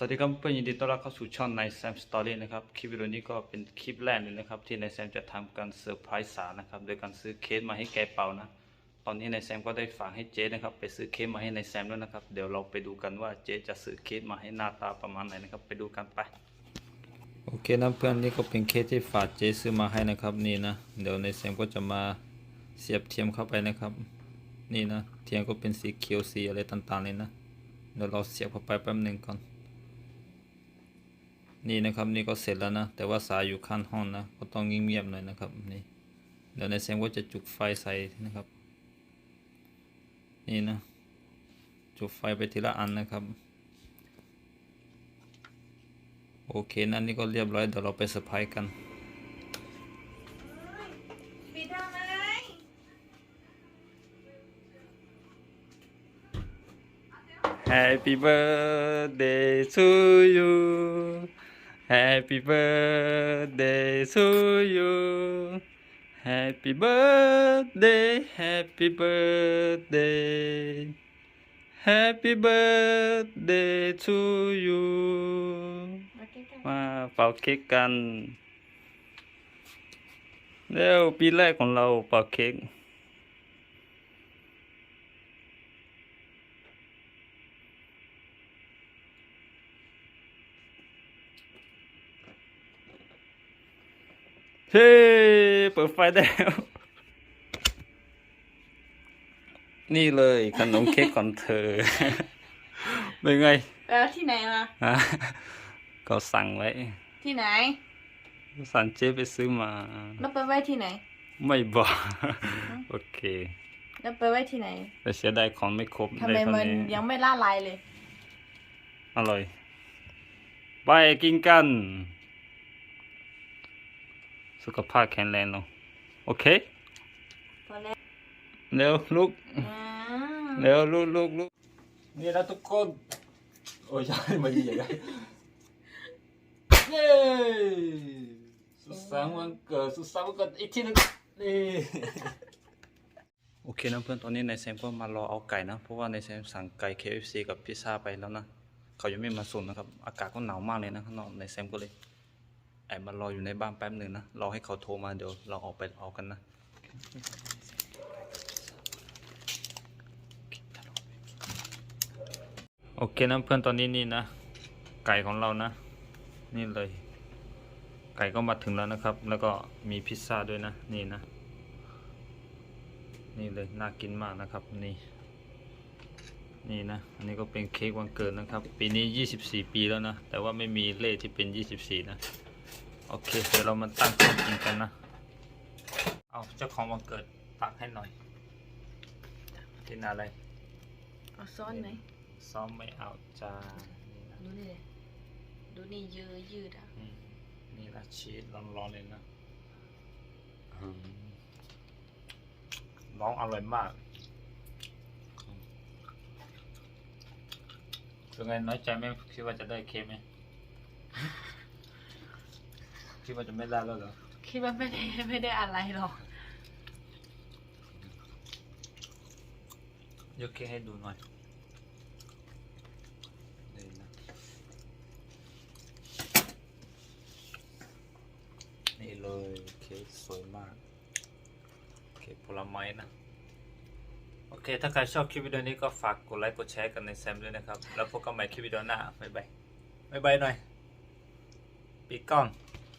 สวัสดีครับเพื่อนยินดีต้อนรับเข้าสู่ช่องในแซมสตอรี่นะครับคลิปวิดีโอนี้ก็เป็นคลิปแรกเลยนะครับ ที่นายแซมจะทำการเซอร์ไพรส์สาวนะครับโดยการซื้อเค้กมาให้แกเป่านะ ตอนนี้นายแซมก็ได้ฝากให้เจ๊นะครับ ไปซื้อเค้กมาให้นายแซมด้วยนะครับเดี๋ยวเราไปดูกันว่าเจ๊จะซื้อเค้กมาให้หน้าตาประมาณไหนนะครับ ไปดูกันไปโอเคนะเพื่อนนี่ก็เป็นเค้กที่ฝากเจ๊ซื้อมาให้นะครับนี่นะเดี๋ยวนายแซมก็จะมาเสียบเทียมเข้าไปนะครับ นี่นะเทียมก็เป็นสีเขียวสีอะไรต่างๆเลยนะเดี๋ยวเราเสียบเข้าไปแป๊บหนึ่งก่อน นี่นะครับนี่ก็เสร็จแล้วนะ แต่ว่าสายอยู่ข้างห้องนะ ก็ต้องเงียบๆหน่อยนะครับนี่เดี๋ยวนายแซมก็จะจุดไฟใส่นะครับ นี่นะ จุดไฟไปทีละอันนะครับ โอเคนั่นนี่ก็เรียบร้อยเดี๋ยวเราไปเซอร์ไพรส์กันปิดทำไม Happy birthday to you Happy birthday to you Happy birthday Happy birthday Happy birthday to you มาเป่าเค้กกัน เร็วปีแรกของเราเป่าเค้ก เฮ้เปิดไฟได้แล้ว นี่เลยขนมเค้กของเธอ เป็นไงๆแล้วที่ไหนมาฮะก็สั่งไว้ ที่ไหน สั่งเจ๊ไปซื้อมา แล้วไปไว้ที่ไหน ไม่บอก โอเคแล้วไปไว้ที่ไหน แต่เสียดายของไม่ครบทำไมได้เท่ามันนี้ยังไม่ล่าลายเลย อร่อย ไปกินกัน สุขภาพแข็งแรงเนาะโอเคพอแล้วเร็วลุกอ่าเร็วลุกลุกลุกนี่นะทุกคน โอ้ยยังไม่ดีอย่างเย้สุขสันต์วันเกิดสุขสันต์วันเกิดอีกทีหนึงนี่โอเคนะเพื่อนตอนนี้นายแซมก็มารอเอาไก่นะ เพราะว่านายแซมสั่งไก่ KFC กับพิซซ่าไปแล้วนะ เขายังไม่มาส่งนะครับ อากาศก็หนาวมากเลยนะข้างนอกนายแซมก็เลย แอบมารออยู่ในบ้านแป๊บหนึ่งนะ รอให้เขาโทรมาเดี๋ยวเราออกไปเอากันนะโอเคนะเพื่อนตอนนี้นี่นะ ไก่ของเรานะ นี่เลย ไก่ก็มาถึงแล้วนะครับ แล้วก็มีพิซซ่าด้วยนะ นี่นะ นี่เลยน่ากินมากนะครับนี่นี่นะ อันนี้ก็เป็นเค้กวันเกิดนะครับ ปีนี้ 24 ปีแล้วนะ แต่ว่าไม่มีเลขที่เป็น 24 นะ โอเค เดี๋ยวเรามาตั้งโต๊ะกินกันนะ เอาเจ้าของวันเกิดตักให้หน่อย กินอะไร เอาซ้อนไหมซ้อมไม่เอาจ้านี่นะดูนี่เลยดูนี่ยืดยืดอะอืมนี่นะชีสร้อนๆเลยนะอืมร้องอร่อยมากอืมเป็นไงน้อยใจไหมคิดว่าจะได้เค้กไหม คิดว่าจะไม่ได้แล้วเหรอคิดว่าไม่ได้ไม่ได้อะไรหรอกยกเค้กให้ดูหน่อยนี่นะนี่เลยเค้กสวยมากเค้กผลไม้นะโอเค ถ้าใครชอบคลิปวิดีโอนี้ก็ฝากกดไลค์ กดแชร์กันในแซมด้วยนะครับ แล้วพบกันใหม่คลิปวิดีโอหน้า บ๊ายบาย บ๊ายบายหน่อย ปิดกล้อง